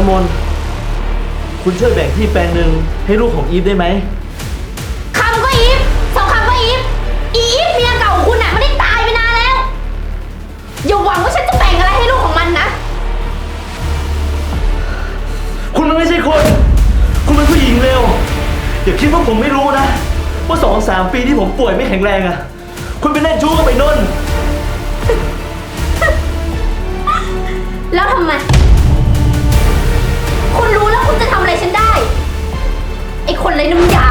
น้ำมนต์คุณช่วยแบ่งที่แปลงหนึ่งให้ลูกของอีฟได้ไหม คำก็อีฟสองคำก็อีฟอีฟเมียเก่าของคุณน่ะมันได้ตายไปนานแล้ว อย่าหวังว่าฉันจะแบ่งอะไรให้ลูกของมันนะ คุณมันไม่ใช่คน คุณเป็นผู้หญิงเร็ว อย่าคิดว่าผมไม่รู้นะ ว่าสองสามปีที่ผมป่วยไม่แข็งแรงอะคุณไปเล่นชู้กับไปนนท์แล้วทำไมคุณ รู้แล้วคุณจะทำอะไรฉันได้ ไอ้คนไร้น้ำยา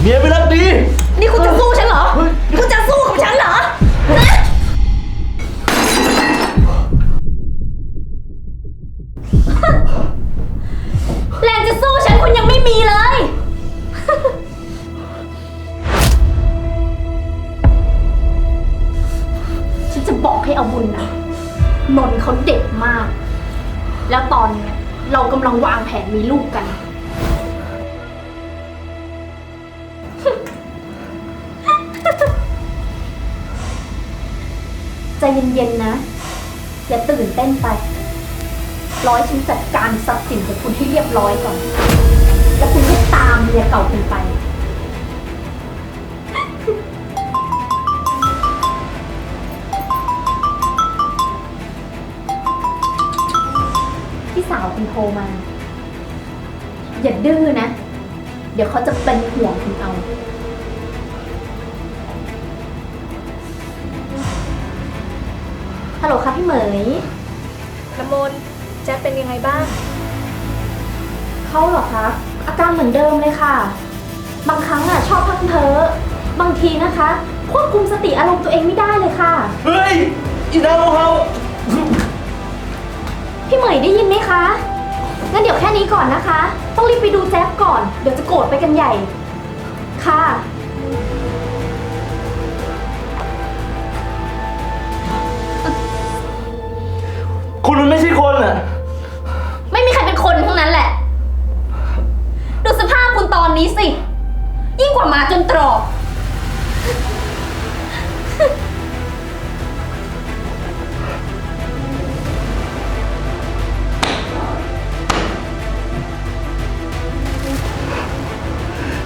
เมียไม่รักดี จะบอกให้เอาบุญนะนนท์เขาเด็กมาก แล้วตอนเนี้ยเรากำลังวางแผนมีลูกกัน ใจเย็นๆนะ อย่าตื่นเต้นไป ร้อยฉันจัดการทรัพย์สินของคุณให้เรียบร้อยก่อน ดี๋ยวเขาจะเป็นห่วงคุณเอา ฮัลโหลค่ะพี่เหมยน้ำมนต์แจ๊คเป็นยังไงบ้าง เขาเหรอคะอาการเหมือนเดิมเลยค่ะ บางครั้งอะชอบพังเพ้อบางทีนะคะ ควบคุมสติอารมณ์ตัวเองไม่ได้เลยค่ะ เฮ้ยอีนางของเขาพี่เหมยได้ยินไหมคะ งั้นเดี๋ยวแค่นี้ก่อนนะคะ ต้องรีบไปดูแจ๊บก่อน เดี๋ยวจะโกรธไปกันใหญ่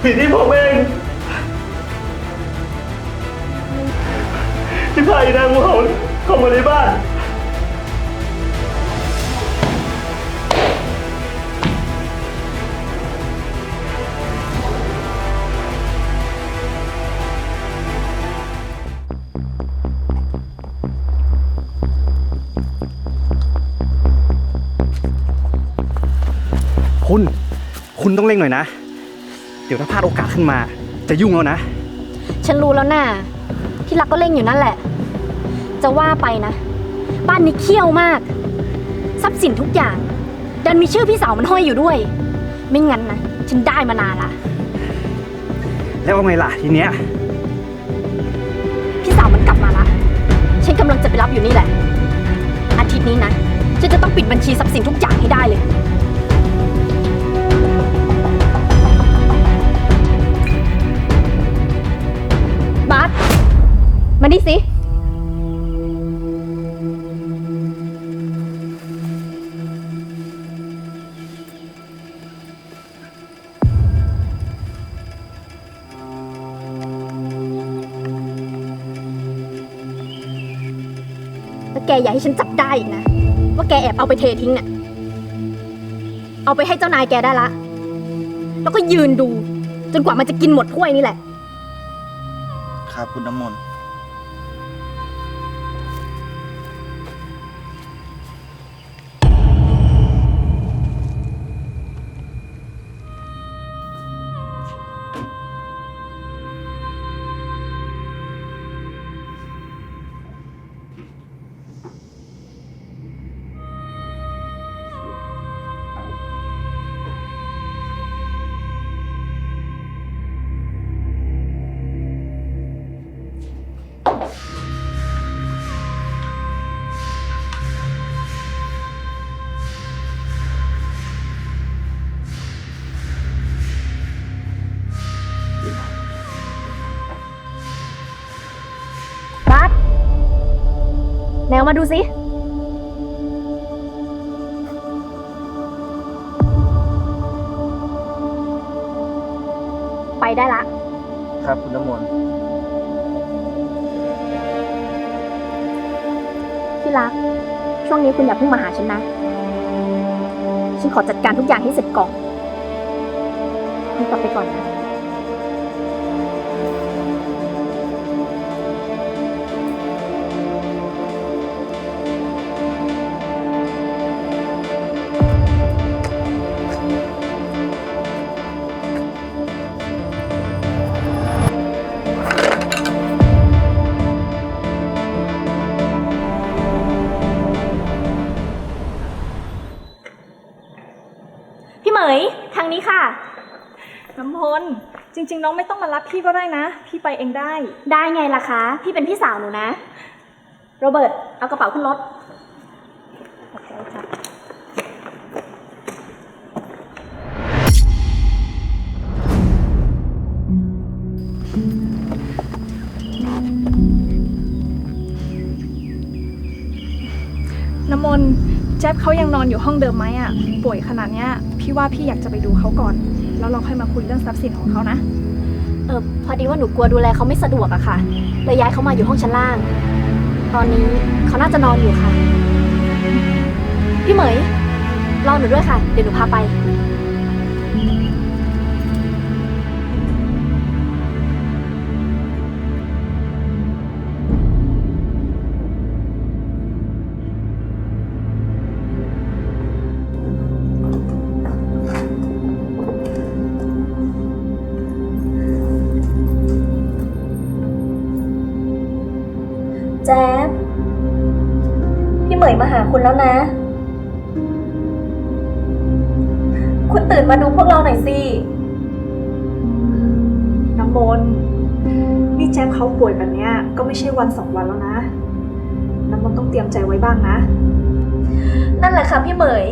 ผิดที่ผมเองที่พาอีนางของเขาเข้ามาในบ้าน คุณ คุณต้องเร่งหน่อยนะ เดี๋ยวถ้าพลาดโอกาสขึ้นมา จะยุ่งแล้วนะ ฉันรู้แล้วน่ะที่รักก็เล่งอยู่นั่นแหละ จะว่าไปนะ บ้านนี้เขี้ยวมาก ทรัพย์สินทุกอย่าง ดันมีชื่อพี่สาวมันห้อยอยู่ด้วย ไม่งั้นนะฉันได้มานานละแล้วเอาไงล่ะทีเนี้ยพี่สาวมันกลับมาละฉันกำลังจะไปรับอยู่นี่แหละ อาทิตย์นี้นะฉันจะต้องปิดบัญชีทรัพย์สินทุกอย่างให้ได้เลย มาดิสิ แล้วแกอย่าให้ฉันจับได้อีกนะ ว่าแกแอบเอาไปเททิ้งน่ะเอาไปให้เจ้านายแกได้ละ แล้วก็ยืนดู จนกว่ามันจะกินหมดถ้วยนี่แหละ ครับคุณน้ำมนต์ แนวมาดูสิไปได้ละ ครับคุณน้ำมนต์ที่รัก ช่วงนี้คุณอย่าเพิ่งมาหาฉันนะ ฉันขอจัดการทุกอย่างให้เสร็จก่อนคุณกลับไปก่อนนะ ริง ๆ น้องไม่ต้องมารับพี่ก็ได้นะ พี่ไปเองได้ ได้ไงล่ะคะ พี่เป็นพี่สาวหนูนะ โรเบิร์ต เอากระเป๋าขึ้นรถน้ำมนต์แจ๊บเขายังนอนอยู่ห้องเดิมไหมอะป่วยขนาดเนี้ย พี่ว่าพี่อยากจะไปดูเขาก่อน แล้วเราค่อยมาคุยเรื่องทรัพย์สินของเขานะ เออพอดีว่าหนูกลัวดูแลเขาไม่สะดวกอะค่ะ เลยย้ายเขามาอยู่ห้องชั้นล่าง ตอนนี้เขาน่าจะนอนอยู่ค่ะ พี่เหมยรอหนูด้วยค่ะ เดี๋ยวหนูพาไป หมยมาหาคุณแล้วนะ คุณตื่นมาดูพวกเราหน่อยสิ น้ำมนต์นี่แจ๊บเขาป่วยแบบเนี้ยก็ไม่ใช่วันสองวันแล้วนะ น้ำมนต์ต้องเตรียมใจไว้บ้างนะ นั่นแหละค่ะพี่เหมย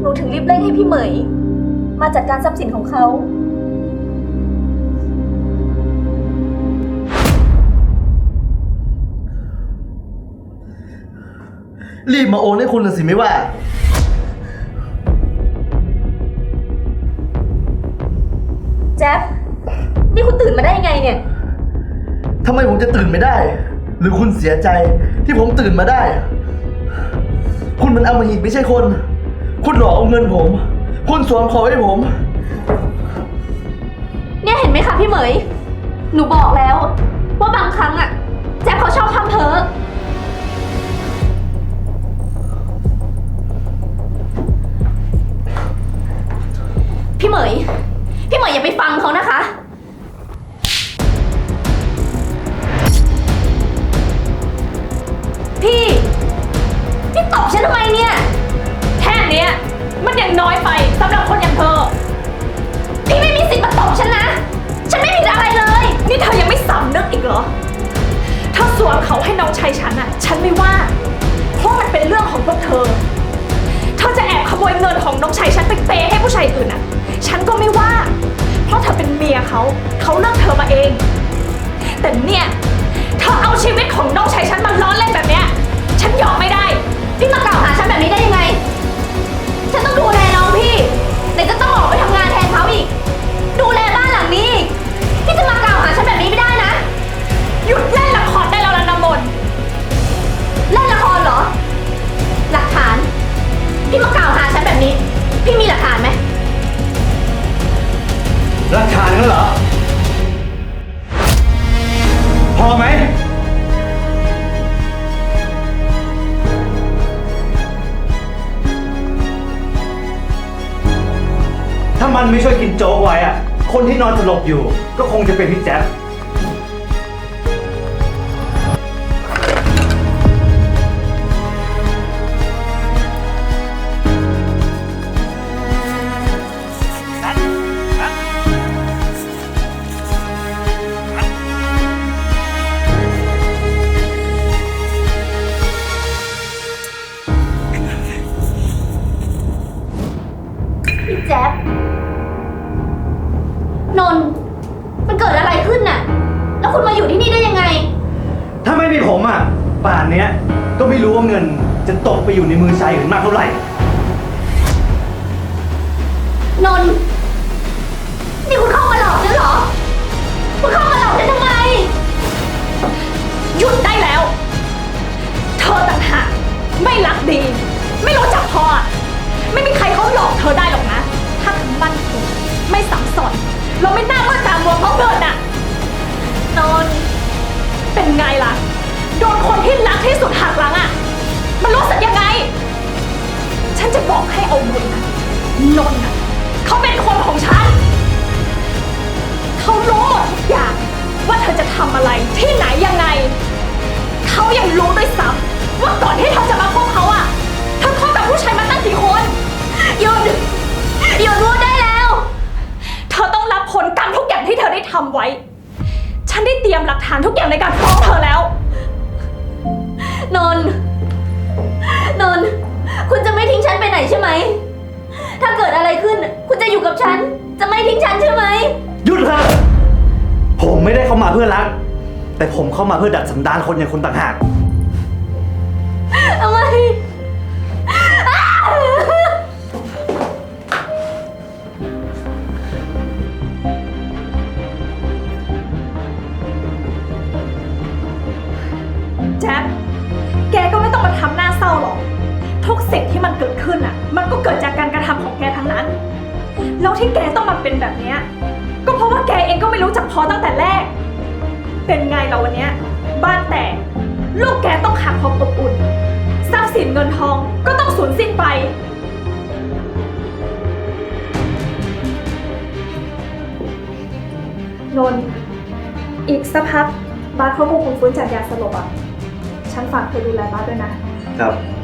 หนูถึงรีบเร่งให้พี่เหมย มาจัดการทรัพย์สินของเขา รีบมาโอนให้คุณน่ะสิไม่ว่า แจ๊บนี่คุณตื่นมาได้ยังไงเนี่ย ทำไมผมจะตื่นไม่ได้ หรือคุณเสียใจที่ผมตื่นมาได้ คุณมันเอามาหิตไม่ใช่คน คุณหลอกเอาเงินผม คุณสวมเขาให้ผม เนี่ยเห็นไหมคะพี่เหมย หนูบอกแล้ว ว่าบางครั้งอะแจ๊บเขาชอบทำเพ้อ เขาให้น้องชายฉันอะฉันไม่ว่า เพราะมันเป็นเรื่องของพวกเธอ เธอจะแอบขโมยเงินของน้องชายฉันไปเปย์ให้ผู้ชายอื่นอะฉันก็ไม่ว่า เพราะเธอเป็นเมียเขา เขาเลือกเธอมาเอง แต่เนี่ยเธอเอาชีวิตของน้องชายฉันมาล้อเล่นแบบเนี้ย ฉันยอมไม่ได้ นี่มากล่าวหาฉันแบบนี้ได้ามันไม่ช่วยกินโจ๊กไว้อะคนที่นอนสลบอยู่ ก็คงจะเป็นพี่แจ๊บ มีผมอะ ป่านเนี้ยก็ไม่รู้ว่าเงินจะตกไปอยู่ในมือชายอื่นมากเท่าไหร่ นนท์นี่คุณเข้ามาหลอกฉันเหรอ คุณเข้ามาหลอกฉันทำไม หยุดได้แล้ว เธอต่างหากไม่รักดี ไม่รู้จักพออะไม่มีใครเขาหลอกเธอได้หรอกนะ ถ้าเธอมั่นคงไม่สังสนเราไม่น่าเมื่อตามวัวเพราะเงินน่ะ นนท์เป็นไงล่ะ โดนคนที่รักที่สุดหักหลังอะ มันรู้สึกยังไง ฉันจะบอกให้เอาบุญนะนนท์น่ะเขาเป็นคนของฉัน เขารู้หมดทุกอย่างว่าเธอจะทำอะไรที่ไหนยังไง เขายังรู้ด้วยซ้ำว่าก่อนที่เธอจะมาคบเขาอะเธอคบกับผู้ชายมาตั้งกี่คนหยุดหยุดพูดได้แล้ว เธอต้องรับผลกรรมทุกอย่างที่เธอได้ทำไว้ ฉันได้เตรียมหลักฐานทุกอย่างในการ ไม่ได้เข้ามาเพื่อรัก แต่ผมเข้ามาเพื่อดัดสันดานคนอย่างคุณต่างหากทำไมแจ็คแกก็ไม่ต้องมาทำหน้าเศร้าหรอก ทุกสิ่งที่มันเกิดขึ้นอะ มันก็เกิดจากการกระทำของแกทั้งนั้น แล้วที่แกต้องมาเป็นแบบเนี้ยก็ เพราะว่าแกเองก็ไม่รู้จักพอตั้งแต่แรก เป็นไงเราวันเนี้ยบ้านแตกลูกแกต้องขาดความอบอุ่นทรัพย์สินเงินทองก็ต้องสูญสิ้นไป นนท์อีกสักพักบาสเขาคงคงฟื้นจากยาสลบอะ ฉันฝากเธอดูแลบาสด้วยนะ ครับค